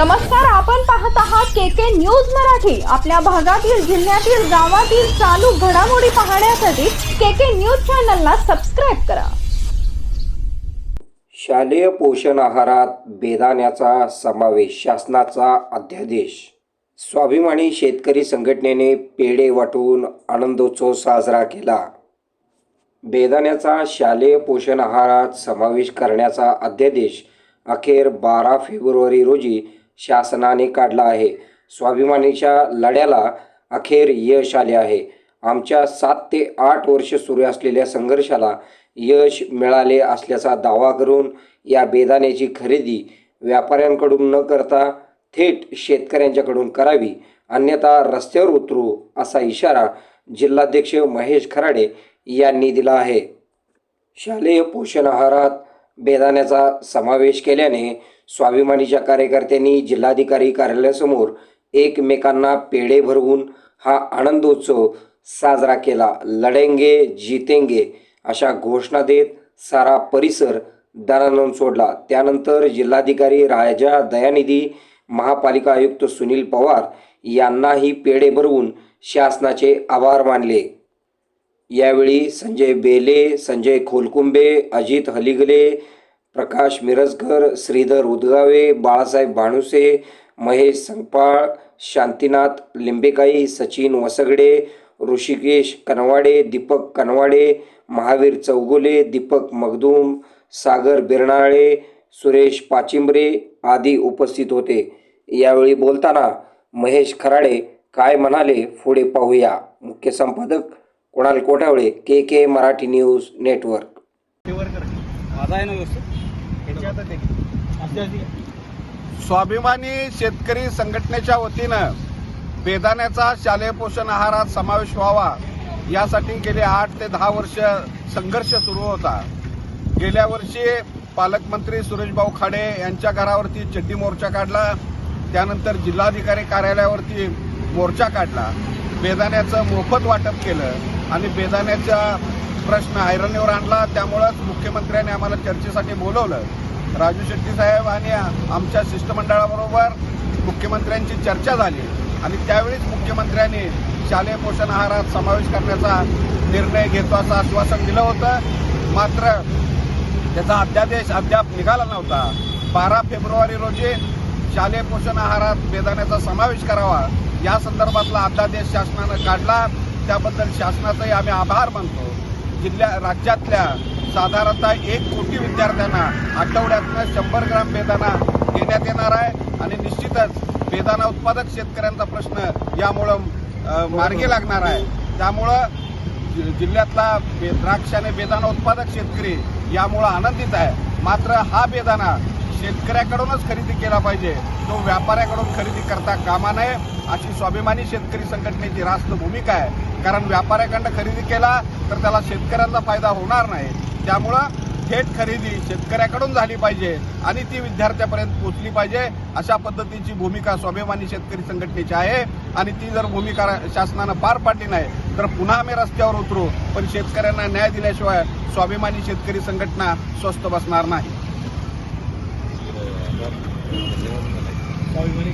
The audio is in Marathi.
नमस्कार आपण पाहत आहात के के न्यूज मराठी. आपल्या भागातील जिल्ह्यातील गावातील चालू घडामोडी पाहण्यासाठी के के न्यूज चॅनलला सबस्क्राईब करा. शालेय पोषण आहारात बेदाण्याचा समावेश शासनाचा अध्यादेश. स्वाभिमानी शेतकरी संघटनेने पेढे वाटून आनंदोत्सव साजरा केला. बेदाण्याचा शालेय पोषण आहारात समावेश करण्याचा अध्यादेश अखेर बारा फेब्रुवारी रोजी शासनाने काढला आहे. स्वाभिमानीच्या लढ्याला अखेर यश आले आहे. आमच्या सात ते आठ वर्ष सुरू असलेल्या संघर्षाला यश मिळाले असल्याचा दावा करून या बेदाण्याची खरेदी व्यापाऱ्यांकडून न करता थेट शेतकऱ्यांच्याकडून करावी अन्यथा रस्त्यावर उतरू असा इशारा जिल्हाध्यक्ष महेश खराडे यांनी दिला आहे. शालेय पोषण आहारात बेदाण्याचा समावेश केल्याने स्वाभिमानीच्या कार्यकर्त्यांनी जिल्हाधिकारी कार्यालयासमोर एकमेकांना पेढे भरवून हा आनंदोत्सव साजरा केला. लढेंगे जितेंगे अशा घोषणा देत सारा परिसर दणानून सोडला. त्यानंतर जिल्हाधिकारी राजा दयानिधी महापालिका आयुक्त सुनील पवार यांनाही पेढे भरवून शासनाचे आभार मानले. यावेळी संजय बेले संजय खोलकुंबे अजित हलिगले प्रकाश मिरजकर श्रीधर उदगावे बाळासाहेब भाणुसे महेश संगपाळ शांतीनाथ लिंबेकाई सचिन वसगडे ऋषिकेश कनवाडे दीपक कनवाडे महावीर चौगुले दीपक मगदूम सागर बिरनाळे सुरेश पाचिंबरे आदी उपस्थित होते. यावेळी बोलताना महेश खराडे काय म्हणाले पुढे पाहूया. मुख्य संपादक Kunal Kothavale K K Marathi news network. स्वाभिमानी शेतकरी संघटनेच्या वतीनं बेदाण्याचा शालेय पोषण आहारात समावेश व्हावा. यासाठी गेले आठ ते दहा वर्ष संघर्ष सुरू होता. गेल्या वर्षी पालकमंत्री सुरेशभाऊ खाडे यांच्या घरावरती चड्डी मोर्चा काढला. त्यानंतर जिल्हाधिकारी कार्यालयावरती मोर्चा काढला. बेदाण्याचं मोफत वाटप केलं. आणि बेदाण्याचा प्रश्न ऐरणीवर आणला. त्यामुळंच मुख्यमंत्र्यांनी आम्हाला चर्चेसाठी बोलवलं. राजू शेट्टी साहेब आणि आमच्या शिष्टमंडळाबरोबर मुख्यमंत्र्यांची चर्चा झाली. आणि त्यावेळीच मुख्यमंत्र्यांनी शालेय पोषण आहारात समावेश करण्याचा निर्णय घेतो असं आश्वासन दिलं होतं. मात्र त्याचा अध्यादेश अद्याप निघाला नव्हता. बारा फेब्रुवारी रोजी शालेय पोषण आहारात बेदाण्याचा समावेश करावा या संदर्भातला अध्यादेश शासनानं काढला. त्याबद्दल शासनाचाही आम्ही आभार मानतो. जिल्ह्या राज्यातल्या साधारणतः एक कोटी विद्यार्थ्यांना आठवड्यातनं शंभर ग्राम बेदाना देण्यात येणार आहे आणि निश्चितच बेदाना उत्पादक शेतकऱ्यांचा प्रश्न यामुळं मार्गी लागणार आहे. त्यामुळं जि- जिल्ह्यातला बे द्राक्ष आणि उत्पादक शेतकरी यामुळं आनंदित आहे. मात्र हा बेदाना शेतकऱ्याकडूनच खरेदी केला पाहिजे. तो व्यापाऱ्याकडून खरेदी करता कामा नये अशी स्वाभिमानी शेतकरी संघटनेची रास्त भूमिका आहे. कारण व्यापाऱ्याकडनं खरेदी केला तर त्याला शेतकऱ्यांचा फायदा होणार नाही. त्यामुळं थेट खरेदी शेतकऱ्याकडून झाली पाहिजे आणि ती विद्यार्थ्यापर्यंत पोहोचली पाहिजे अशा पद्धतीची भूमिका स्वाभिमानी शेतकरी संघटनेची आहे. आणि ती जर भूमिका शासनानं पार पाडली नाही तर पुन्हा आम्ही रस्त्यावर उतरू. पण शेतकऱ्यांना न्याय दिल्याशिवाय स्वाभिमानी शेतकरी संघटना स्वस्त बसणार नाही. स्वाभिमानी